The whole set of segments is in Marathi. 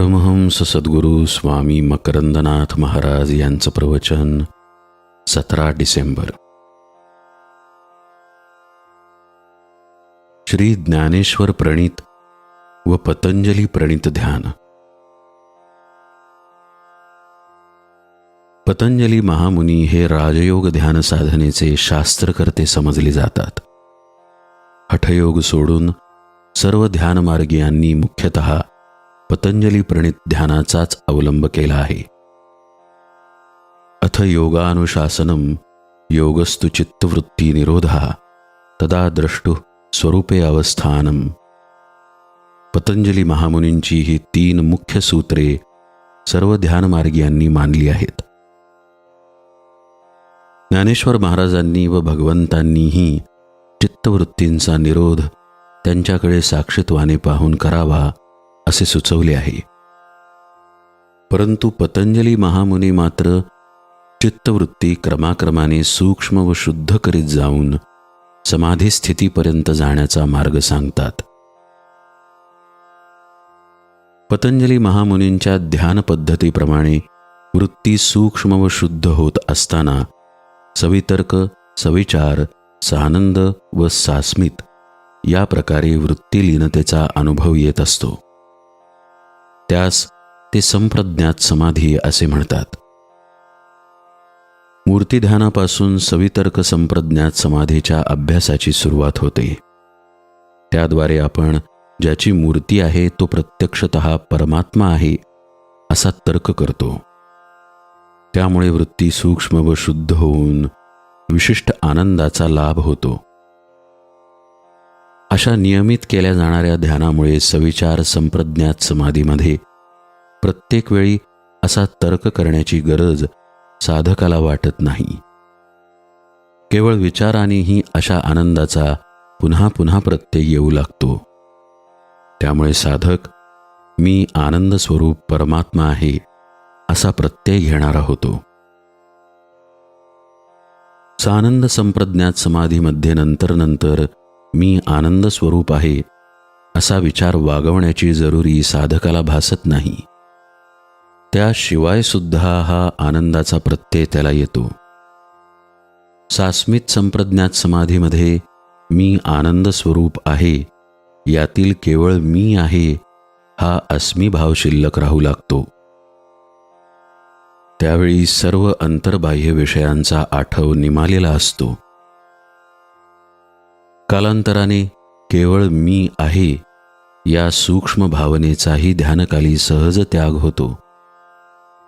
परमहंस सद्गुरू स्वामी मकरंदनाथ महाराज यांचं प्रवचन सतरा डिसेंबर. श्री ज्ञानेश्वर प्रणित व पतंजली प्रणित ध्यान. पतंजली महामुनी हे राजयोग ध्यान साधनेचे शास्त्रकर्ते समजले जातात. हठयोग सोडून सर्व ध्यानमार्गीयांनी मुख्यतः पतंजली प्रणित ध्यानाचाच अवलंब केला आहे. अथ योगानुशासनम योगस्तु चित्तवृत्ती निरोधा तदा द्रष्टु स्वरूपे अवस्थानम। पतंजली महामुनींची ही तीन मुख्य सूत्रे सर्व ध्यानमार्गीयांनी मानली आहेत. ज्ञानेश्वर महाराजांनी व भगवंतांनीही चित्तवृत्तींचा निरोध त्यांच्याकडे साक्षीत्वाने पाहून करावा असे सुचवले आहे. परंतु पतंजली महामुनी मात्र चित्तवृत्ती क्रमाक्रमाने सूक्ष्म व शुद्ध करीत जाऊन समाधी स्थितीपर्यंत जाण्याचा मार्ग सांगतात. पतंजली महामुनींच्या ध्यान पद्धतीप्रमाणे वृत्ती सूक्ष्म व शुद्ध होत असताना सवितर्क सविचार सानंद व सास्मित या प्रकारे वृत्तीलीनतेचा अनुभव येत असतो. त्यास ते संप्रज्ञात समाधी असे म्हणतात. मूर्तिध्यानापासून सवितर्क संप्रज्ञात समाधीच्या अभ्यासाची सुरुवात होते. त्याद्वारे आपण ज्याची मूर्ती आहे तो प्रत्यक्षत परमात्मा आहे असा तर्क करतो. त्यामुळे वृत्ती सूक्ष्म व शुद्ध होऊन विशिष्ट आनंदाचा लाभ होतो. अशा नियमित केल्या जाणाऱ्या ध्यानामुळे सविचार संप्रज्ञात समाधीमध्ये प्रत्येक वेळी असा तर्क करण्याची गरज साधकाला वाटत नाही. केवळ विचारानेही अशा आनंदाचा पुन्हा पुन्हा प्रत्यय येऊ लागतो. त्यामुळे साधक मी आनंद स्वरूप परमात्मा आहे असा प्रत्यय घेणारा होतो. सानंद संप्रज्ञात समाधीमध्ये नंतर नंतर मी आनंद स्वरूप आहे असा विचार वागवण्याची जरुरी साधकाला भासत नाही. त्याशिवाय सुद्धा हा आनंदाचा प्रत्यय त्याला येतो. सास्मित संप्रज्ञात समाधीमध्ये मी आनंद स्वरूप आहे यातील केवळ मी आहे हा अस्मिभाव शिल्लक राहू लागतो. त्यावेळी सर्व अंतर्बाह्य विषयांचा आठव निमालेला असतो. कालांतराने केवळ मी आहे या सूक्ष्म भावनेचाही ध्यानकाली सहज त्याग होतो.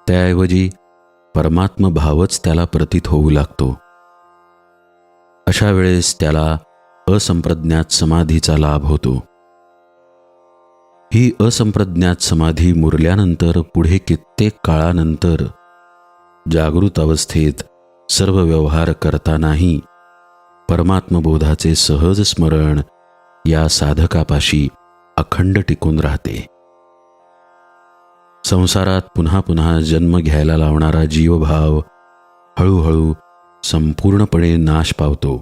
त्याऐवजी परमात्म भावच त्याला प्रतीत होऊ लागतो. अशा वेळेस त्याला असंप्रज्ञात समाधीचा लाभ होतो. ही असंप्रज्ञात समाधी मुरल्यानंतर पुढे कित्येक काळानंतर जागृत अवस्थेत सर्व व्यवहार करतानाही परमात्मबोधाचे सहज स्मरण या साधकापाशी अखंड टिकून राहते. संसारात पुन्हा पुन्हा जन्म घ्यायला लावणारा जीवभाव हळूहळू संपूर्णपणे नाश पावतो.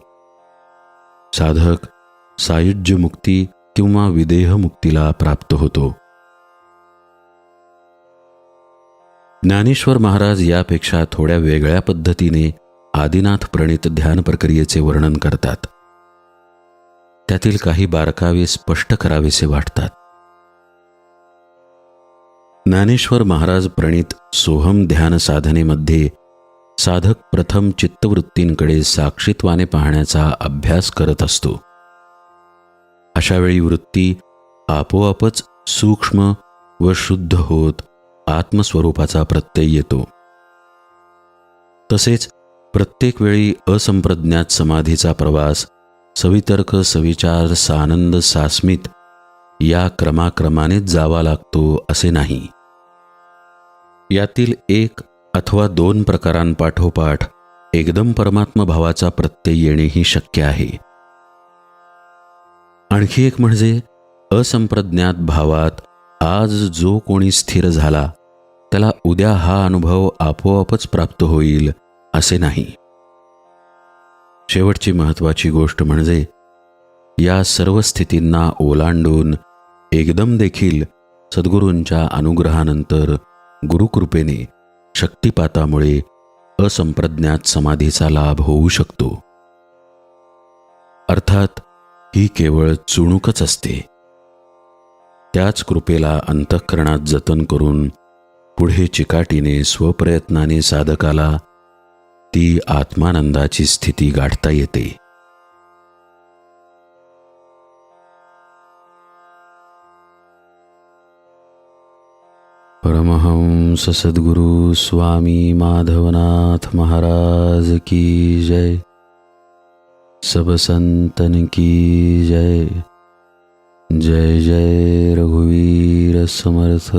साधक सायुज्य मुक्ती किंवा विदेह मुक्तीला प्राप्त होतो. ज्ञानेश्वर महाराज यापेक्षा थोड्या वेगळ्या पद्धतीने आदिनाथ प्रणित ध्यान प्रक्रियेचे वर्णन करतात. त्यातील काही बारकावे स्पष्ट करावेसे वाटतात. ज्ञानेश्वर महाराज प्रणित सोहम ध्यान साधनेमध्ये साधक प्रथम चित्तवृत्तींकडे साक्षीत्वाने पाहण्याचा अभ्यास करत असतो. अशावेळी वृत्ती आपोआपच सूक्ष्म व शुद्ध होत आत्मस्वरूपाचा प्रत्यय येतो. तसेच प्रत्येक वेळी असंप्रज्ञात समाधीचा प्रवास सवितर्क सविचार सानंद सास्मित या क्रमाक्रमानेच जावा लागतो असे नाही. यातील एक अथवा दोन प्रकारांपाठोपाठ एकदम परमात्म भावाचा प्रत्यय येणेही शक्य आहे. आणखी एक म्हणजे असंप्रज्ञात भावात आज जो कोणी स्थिर झाला त्याला उद्या हा अनुभव आपोआपच प्राप्त होईल. असे नाही. शेवटची महत्वाची गोष्ट म्हणजे या सर्व स्थितींना ओलांडून एकदम देखील सद्गुरूंच्या अनुग्रहानंतर गुरुकृपेने शक्तिपातामुळे असंप्रज्ञात समाधीचा लाभ होऊ शकतो. अर्थात ही केवळ चुणूकच असते. त्याच कृपेला अंतःकरणात जतन करून पुढे चिकाटीने स्वप्रयत्नाने साधकाला ती आत्मानंदाची स्थिती गाठता येते. परमहंस सद्गुरु स्वामी माधवनाथ महाराज की जय। सब संतन की जय। जय जय रघुवीर समर्थ।